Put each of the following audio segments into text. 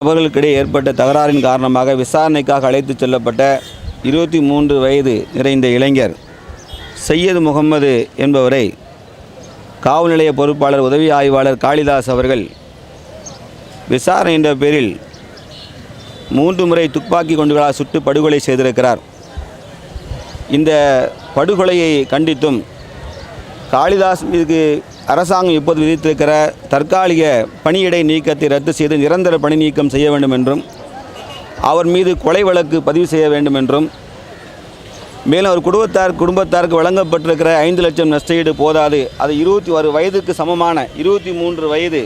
நபர்களுக்கிடையே ஏற்பட்ட தகராறின் காரணமாக விசாரணைக்காக அழைத்துச் செல்லப்பட்ட இருபத்தி மூன்று வயது நிறைந்த இளைஞர் சையது முகமது என்பவரை காவல் நிலைய பொறுப்பாளர் உதவி ஆய்வாளர் காளிதாஸ் அவர்கள் விசாரணை என்ற பேரில் மூன்று முறை துப்பாக்கி கொண்டுகளால் சுட்டு படுகொலை செய்திருக்கிறார். இந்த படுகொலையை கண்டித்தும் காளிதாஸ் மீது அரசாங்கம் இப்போது விதித்திருக்கிற தற்காலிக பணியிடை நீக்கத்தை ரத்து செய்து நிரந்தர பணி நீக்கம் செய்ய வேண்டும் என்றும் அவர் மீது கொலை வழக்கு பதிவு செய்ய வேண்டும் என்றும் மேலும் அவர் குடும்பத்தார் குடும்பத்தாருக்கு வழங்கப்பட்டிருக்கிற ஐந்து லட்சம் நஷ்டஈடு போதாது. அது இருபத்தி ஒரு வயதுக்கு சமமான இருபத்தி மூன்று வயது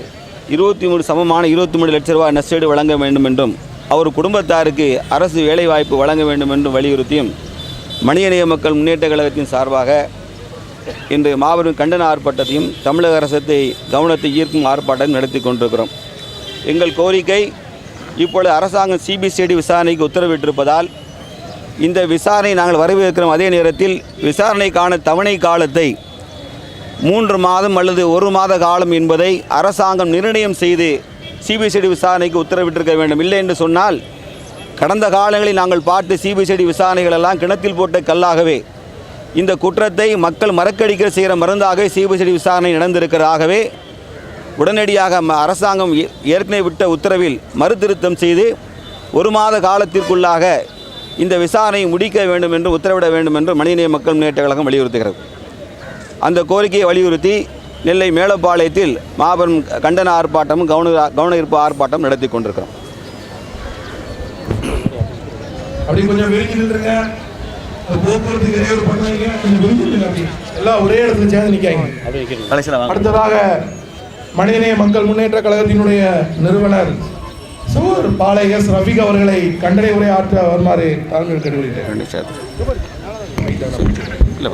இருபத்தி மூணு சமமான இருபத்தி மூணு லட்ச ரூபாய் நஷ்டஈடு வழங்க வேண்டும் என்றும் அவர் குடும்பத்தாருக்கு அரசு வேலைவாய்ப்பு வழங்க வேண்டும் என்றும் வலியுறுத்தியும் மனிதநேய மக்கள் முன்னேற்ற கழகத்தின் சார்பாக இன்று மாபெரும் கண்டன ஆர்ப்பாட்டத்தையும் தமிழக அரசத்தை கவனத்தை ஈர்க்கும் ஆர்ப்பாட்டம் நடத்தி கொண்டிருக்கிறோம். எங்கள் கோரிக்கை இப்பொழுது அரசாங்கம் சிபிசிஐடி விசாரணைக்கு உத்தரவிட்டிருப்பதால் இந்த விசாரணை நாங்கள் வரவேற்கிறோம். அதே நேரத்தில் விசாரணைக்கான தவணை காலத்தை மூன்று மாதம் அல்லது ஒரு மாத காலம் என்பதை அரசாங்கம் நிர்ணயம் செய்து சிபிசிஐடி விசாரணைக்கு உத்தரவிட்டிருக்க வேண்டும். இல்லை என்று சொன்னால் கடந்த காலங்களில் நாங்கள் பார்த்த சிபிசிஐடி விசாரணைகள் எல்லாம் கிணத்தில் போட்ட கல்லாகவே இந்த குற்றத்தை மக்கள் மறக்கடிக்க செய்கிற மருந்தாக சிபிசிடி விசாரணை நடந்திருக்கிறதாகவே உடனடியாக ம- அரசாங்கம் ஏ- ஏற்கனவே விட்ட உத்தரவில் மறுதிருத்தம் செய்து ஒரு மாத காலத்திற்குள்ளாக இந்த விசாரணையை முடிக்க வேண்டும் என்று உத்தரவிட வேண்டும் என்று மனிதநேய மக்கள் முன்னேற்ற கழகம் வலியுறுத்துகிறது. அந்த கோரிக்கையை வலியுறுத்தி நெல்லை மேலப்பாளையத்தில் மாபெரும் கண்டன ஆர்ப்பாட்டமும் கவன கவன ஈர்ப்பு ஆர்ப்பாட்டம் நடத்தி கொண்டிருக்கிறோம். போக்குவரத்துக்கு இடையூறு பண்ணாங்க கொஞ்சம் அப்படி எல்லாம் ஒரே இடத்துல சேர்ந்து நிற்காங்க அடுத்ததாக மனிதநேய மக்கள் முன்னேற்ற கழகத்தினுடைய நிறுவனர் சூர் பாலை எஸ் ரஃபீக் அவர்களை கண்டனை உரை ஆற்ற வருமாறு தாழ்மையில் இல்லை